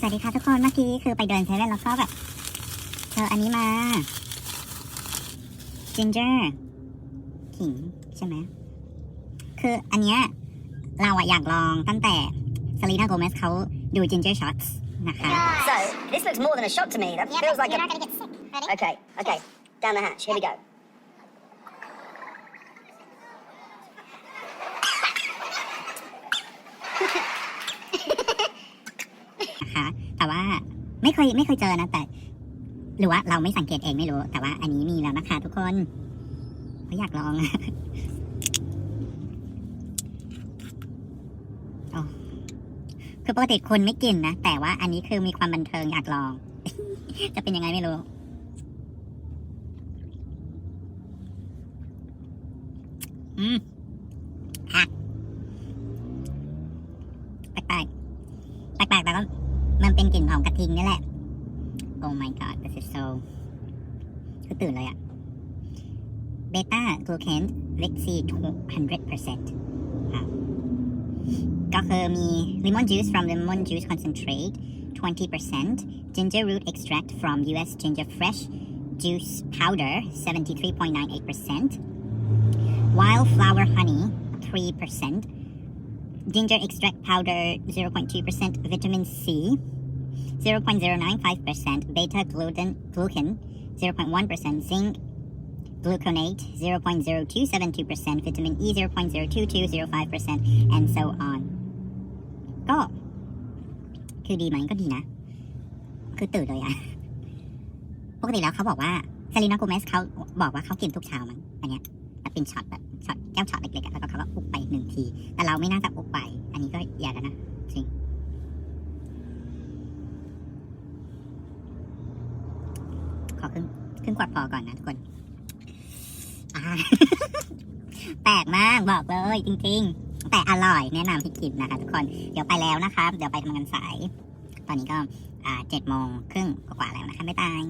สวัสดีค่ะทุกคนเมื่อกี้คือไปเดินเซเว่นแล้วก็แบบเจออันนี้มา ginger ขิงใช่ไหมคืออันเนี้ยเราอะอยากลองตั้งแต่ซารีนาโกเมสเขาดู ginger shots นะคะ So, this looks more than a shot to me. That Yeah, feels but like you're a. not gonna get sick. Ready? Okay, okay. Down the hatch. Here we go. นะคะ แต่ว่าไม่เคยไม่เคยเจอนะ แต่ หรือว่าเราไม่สังเกตเองไม่รู้ แต่ว่าอันนี้มีแล้วนะคะทุกคนก็อยากลองอะโอ้คือปกติคนไม่กินนะ แต่ว่าอันนี้คือมีความบันเทิงอยากลอง จะเป็นยังไงไม่รู้ อืมหักแปลกๆแปลกๆแต่ก็ มันเป็นกลิ่นของกระทิงนี่แหละ Oh my god this is so คือตื่นเลยอะเบต้ากลูเคนเล็กซี200%ก็คือมี lemon juice from lemon juice concentrate 20% ginger root extract from US ginger fresh juice powder 73.98% wildflower honey 3% ginger extract powder 0.2% vitamin C 0.095% beta gluten glucan 0.1% zinc gluconate 0.0272% vitamin E 0.02205% and so on ก็ คือดีไหมก็ดีนะ คือตื่นเลยอะปกติแล้วเขาบอกว่าซารีนาโกเมสเขาบอกว่าเขากินทุกเช้ามั้งอันเนี้ยแบบเป็นช็อตแบบช็อตแก้วช็อตเล็กๆอะแล้วก็เขาก็อุบไป หนึ่งที แต่เราไม่น่าจะอุบไป อันนี้ก็อย่ากนนะจริงขอครึ่งครึ่งขวดพอก่อนนะทุกคนแปลกมากบอกเลยจริง ๆ แต่อร่อยแนะนำให้กินนะคะทุกคนเดี๋ยวไปแล้วนะครับ เดี๋ยวไปทำงานสาย ตอนนี้ก็เจ็ดโมงครึ่งกว่าแล้วนะคะบ๊ายบาย